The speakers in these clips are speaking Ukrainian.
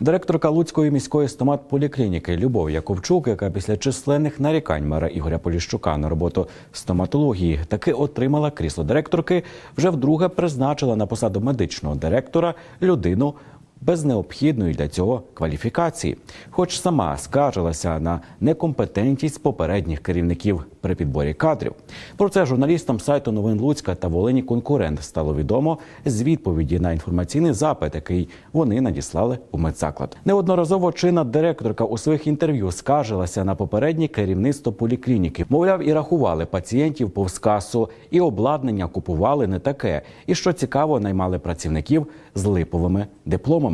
Директорка Луцької міської стомат-поліклініки Любов Яковчук, яка після численних нарікань мера Ігоря Поліщука на роботу стоматології таки отримала крісло директорки, вже вдруге призначила на посаду медичного директора людину. Без необхідної для цього кваліфікації, хоч сама скаржилася на некомпетентність попередніх керівників при підборі кадрів. Про це журналістам сайту новин Луцька та Волині конкурент стало відомо з відповіді на інформаційний запит, який вони надіслали у медзаклад. Неодноразово чинна директорка у своїх інтерв'ю скаржилася на попереднє керівництво поліклініки. Мовляв, і рахували пацієнтів повз касу, і обладнання купували не таке. І що цікаво, наймали працівників з липовими дипломами.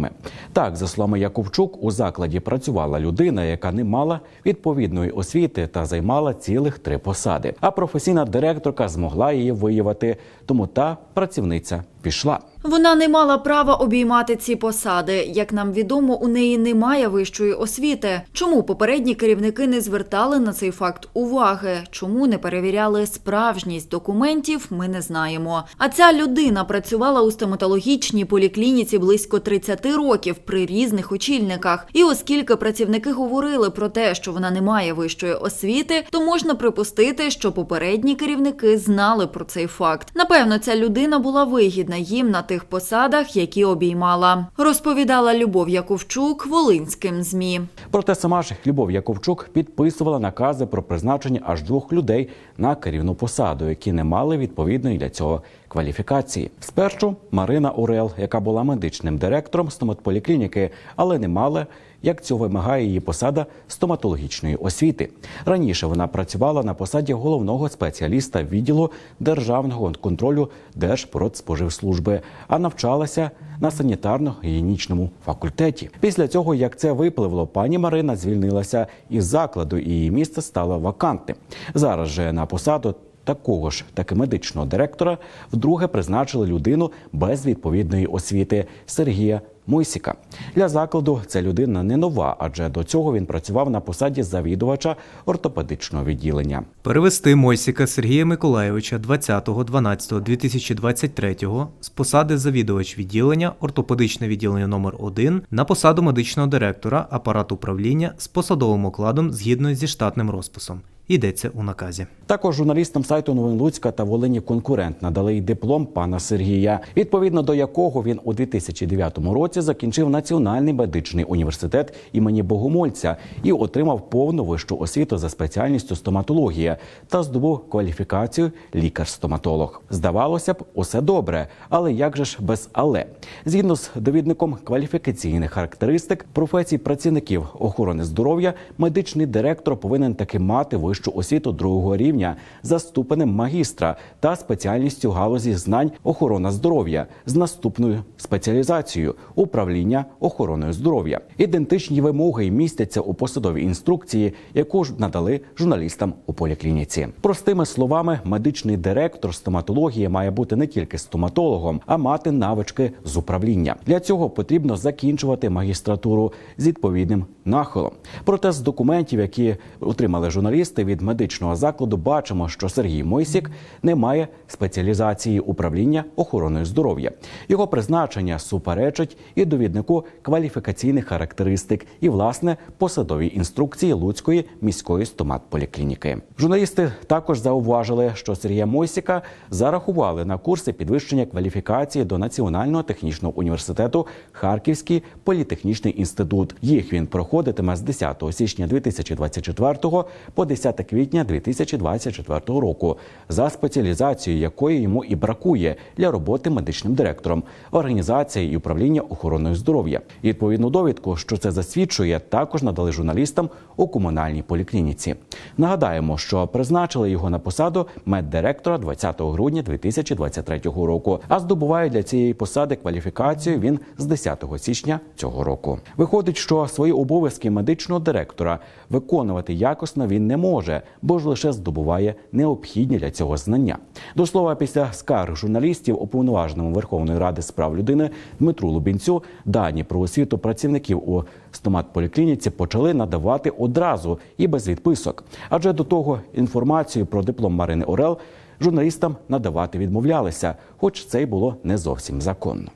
Так, за словами Яковчук, у закладі працювала людина, яка не мала відповідної освіти та займала цілих три посади. А професійна директорка змогла її виявити, тому та працівниця пішла. Вона не мала права обіймати ці посади. Як нам відомо, у неї немає вищої освіти. Чому попередні керівники не звертали на цей факт уваги? Чому не перевіряли справжність документів? Ми не знаємо. А ця людина працювала у стоматологічній поліклініці близько 30 років при різних очільниках. І оскільки працівники говорили про те, що вона не має вищої освіти, то можна припустити, що попередні керівники знали про цей факт. Напевно, ця людина була вигідна їм на тих посадах, які обіймала. Розповідала Любов Яковчук Волинським змі. Проте сама ж Любов Яковчук підписувала накази про призначення аж двох людей на керівну посаду, які не мали відповідної для цього кваліфікації. Спершу Марина Орел, яка була медичним директором стоматполіклініки, але не мала. Як цього вимагає її посада стоматологічної освіти. Раніше вона працювала на посаді головного спеціаліста відділу державного контролю Держпродспоживслужби, а навчалася на санітарно-гігієнічному факультеті. Після цього, як це випливло, пані Марина звільнилася із закладу, і її місце стало вакантним. Зараз же на посаду. Такого ж таки медичного директора вдруге призначили людину без відповідної освіти Сергія Мойсіка. Для закладу ця людина не нова, адже до цього він працював на посаді завідувача ортопедичного відділення. Перевести Мойсіка Сергія Миколайовича 20.12.2023 з посади завідувач відділення ортопедичне відділення номер 1 на посаду медичного директора апарату управління з посадовим окладом згідно зі штатним розписом. Йдеться у наказі. Також журналістам сайту Новин Луцька та Волині конкурент надали й диплом пана Сергія, відповідно до якого він у 2009 році закінчив Національний медичний університет імені Богомольця і отримав повну вищу освіту за спеціальністю стоматологія та здобув кваліфікацію лікар-стоматолог. Здавалося б, усе добре, але як же ж без але згідно з довідником кваліфікаційних характеристик професій працівників охорони здоров'я, медичний директор повинен таки мати вищу освіту другого рівня за ступенем магістра та спеціальністю галузі знань охорона здоров'я з наступною спеціалізацією управління охороною здоров'я. Ідентичні вимоги містяться у посадовій інструкції, яку ж надали журналістам у поліклініці. Простими словами, медичний директор стоматології має бути не тільки стоматологом, а мати навички з управління. Для цього потрібно закінчувати магістратуру з відповідним нахилом. Проте з документів, які отримали журналісти від медичного закладу, бачимо, що Сергій Мойсік не має спеціалізації управління охороною здоров'я. Його призначення суперечить і довіднику кваліфікаційних характеристик, і власне посадовій інструкції Луцької міської стоматполіклініки. Журналісти також зауважили, що Сергія Мойсіка зарахували на курси підвищення кваліфікації до Національного технічного університету Харківський політехнічний інститут. Їх він проходитиме з 10 січня 2024 по 10 квітня 2024 року, за спеціалізацією якої йому і бракує для роботи медичним директором організації і управління охороною здоров'я. І Відповідну довідку, що це засвідчує, також надали журналістам у комунальній поліклініці. Нагадаємо, що призначили його на посаду меддиректора 20 грудня 2023 року. А здобуває для цієї посади кваліфікацію він з 10 січня цього року. Виходить, що свої обов'язки медичного директора виконувати якісно він не може, бо ж лише здобуває необхідні для цього знання. До слова, після скарг журналістів уповноваженому Верховної Ради з прав людини Дмитру Лубінцю дані про освіту працівників у стоматполіклініці почали надавати одразу і без відписок. Адже до того інформацію про диплом Марини Орел журналістам надавати відмовлялися, хоч це й було не зовсім законно.